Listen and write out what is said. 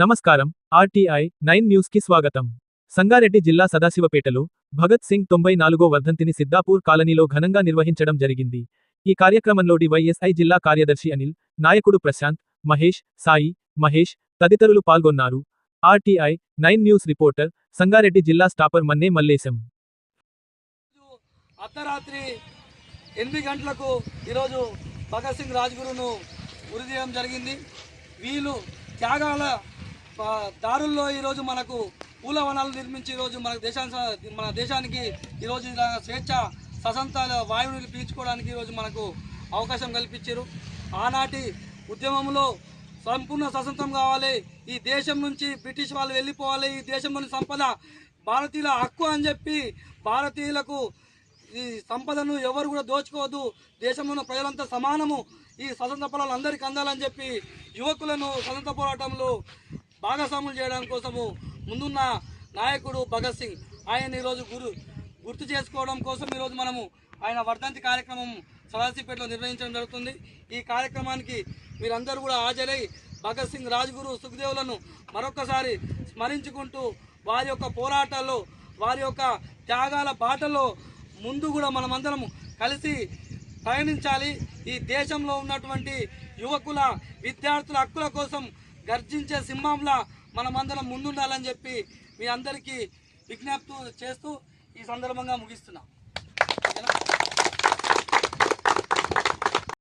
నమస్కారం RTI nine న్యూస్కి స్వాగతం. సంగారెడ్డి జిల్లా సదాశివపేటలో భగత్ సింగ్ తొంభై నాలుగో వర్ధంతిని సిద్దాపూర్ కాలనీలో ఘనంగా నిర్వహించడం జరిగింది. ఈ కార్యక్రమంలో డివైఎస్ఐ జిల్లా కార్యదర్శి అనిల్ నాయకుడు ప్రశాంత్ మహేష్ సాయి మహేష్ తదితరులు పాల్గొన్నారు. RTI nine news reporter Sangareddy జిల్లా స్టాపర్ మన్నే మల్లేశం. అర్ధరాత్రి ఎనిమిది గంటలకు ఈరోజు భగత్ సింగ్ రాజ్గురును ఉరి జరిగింది. వీళ్ళు త్యాగాల దారుల్లో ఈరోజు మనకు పూల వనాలు నిర్మించి ఈరోజు మన దేశానికి మన దేశానికి ఈరోజు ఇలా స్వేచ్ఛ ససంతాల వాయువుని పీల్చుకోవడానికి ఈరోజు మనకు అవకాశం కల్పించారు. ఆనాటి ఉద్యమంలో సంపూర్ణ స్వతంత్రం కావాలి. ఈ దేశం నుంచి బ్రిటిష్ వాళ్ళు వెళ్ళిపోవాలి. ఈ దేశంలోని సంపద భారతీయుల హక్కు అని చెప్పి భారతీయులకు ఈ సంపదను ఎవరు కూడా దోచుకోవద్దు. దేశంలో ప్రజలంతా సమానము. ఈ స్వతంత్ర పొలాలు అందరికీ అందాలని చెప్పి యువకులను స్వతంత్ర పోరాటంలో భాగస్వాములు చేయడం కోసము ముందున్న నాయకుడు భగత్ సింగ్. ఆయన ఈరోజు గురు గుర్తు చేసుకోవడం కోసం ఈరోజు మనము ఆయన వర్ధంతి కార్యక్రమం సదాశివపేటలో నిర్వహించడం జరుగుతుంది. ఈ కార్యక్రమానికి మీరందరూ కూడా హాజరై భగత్ సింగ్ రాజ్గురు సుఖదేవులను మరొకసారి స్మరించుకుంటూ వారి యొక్క పోరాటాల్లో వారి యొక్క త్యాగాల బాటలో ముందు కూడా మనమందరం కలిసి పయనించాలి ఈ దేశంలో ఉన్నటువంటి యువకుల విద్యార్థుల హక్కుల కోసం గర్జించే సింహంలా మనమందరం ముందుండాలని చెప్పి మీ అందరికీ విజ్ఞప్తి చేస్తూ ఈ సందర్భంగా ముగిస్తున్నాం.